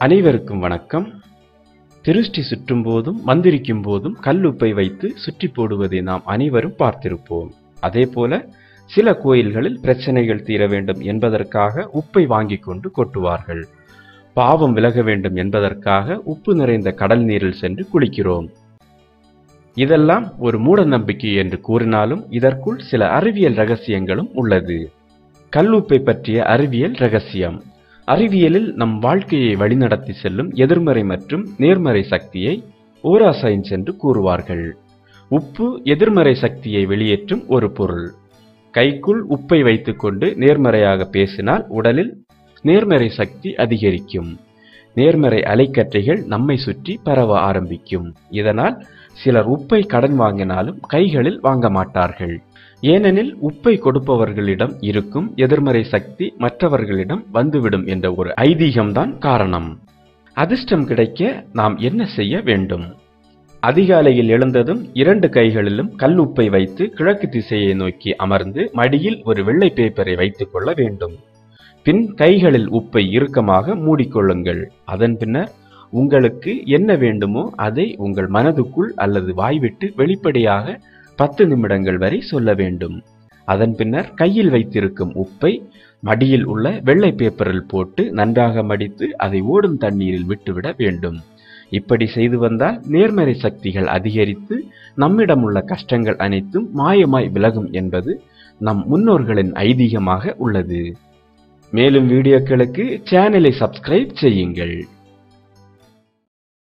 அனைவருக்கும் வணக்கம். திருஷ்டி சுற்றும் போதும் மந்திரிக்கும் போதும் கல்லுப்பை வைத்து சுற்றி போடுவதை நாம் அனைவரும் பார்த்திருப்போம். அதேபோல சில கோயில்களில் பிரச்சனைகள் தீர வேண்டும் என்பதற்காக உப்பை வாங்கிக் கொண்டு கொட்டுவார்கள். பாவம் விலக வேண்டும் என்பதற்காக உப்பு நிறைந்த கடல் நீரில் சென்று குளிக்கிறோம். இதெல்லாம் ஒரு மூட நம்பிக்கை என்று கூறினாலும் இதற்குள் சில அறிவியல் ரகசியங்களும் உள்ளது. கல்லுப்பை பற்றிய அறிவியல் ரகசியம். அறிவியலில் நம் வாழ்க்கையை வழிநடத்தி செல்லும் எதிர்மறை மற்றும் நேர்மறை சக்தியை ஓரா சயின்ஸ் என்று கூறுவார்கள். உப்பு எதிர்மறை சக்தியை வெளியேற்றும் ஒரு பொருள். கைக்குள் உப்பை வைத்துக்கொண்டு நேர்மறையாக பேசினால் உடலில் நேர்மறை சக்தி அதிகரிக்கும். நேர்மறை அலைக்கற்றைகள் நம்மை சுற்றி பரவ ஆரம்பிக்கும். இதனால் சிலர் உப்பை கடன் வாங்கினாலும் கைகளில் வாங்க மாட்டார்கள். ஏனெனில் உப்பை கொடுப்பவர்களிடம் இருக்கும் எதிர்மறை சக்தி மற்றவர்களிடம் வந்துவிடும் என்ற ஒரு ஐதீகம்தான் காரணம். அதிர்ஷ்டம் கிடைக்க நாம் என்ன செய்ய வேண்டும்? அதிகாலையில் எழுந்ததும் இரண்டு கைகளிலும் கல்லுப்பை வைத்து கிழக்கு திசையை நோக்கி அமர்ந்து மடியில் ஒரு வெள்ளை பேப்பரை வைத்துக் கொள்ள வேண்டும். பின் கைகளில் உப்பை இறுக்கமாக மூடிக்கொள்ளுங்கள். அதன் பின்னர் உங்களுக்கு என்ன வேண்டுமோ அதை உங்கள் மனதுக்குள் அல்லது வாய்விட்டு வெளிப்படையாக பத்து நிமிடங்கள் வரை சொல்ல வேண்டும். அதன் பின்னர் கையில் வைத்திருக்கும் உப்பை மடியில் உள்ள வெள்ளை பேப்பரில் போட்டு நன்றாக மடித்து அதை ஓடும் தண்ணீரில் விட்டுவிட வேண்டும். இப்படி செய்து வந்தால் நேர்மறை சக்திகள் அதிகரித்து நம்மிடம் உள்ள கஷ்டங்கள் அனைத்தும் மாயமாய் விலகும் என்பது நம் முன்னோர்களின் ஐதீகமாக உள்ளது. மேலும் வீடியோக்களுக்கு சேனலை சப்ஸ்கிரைப் செய்யுங்கள்.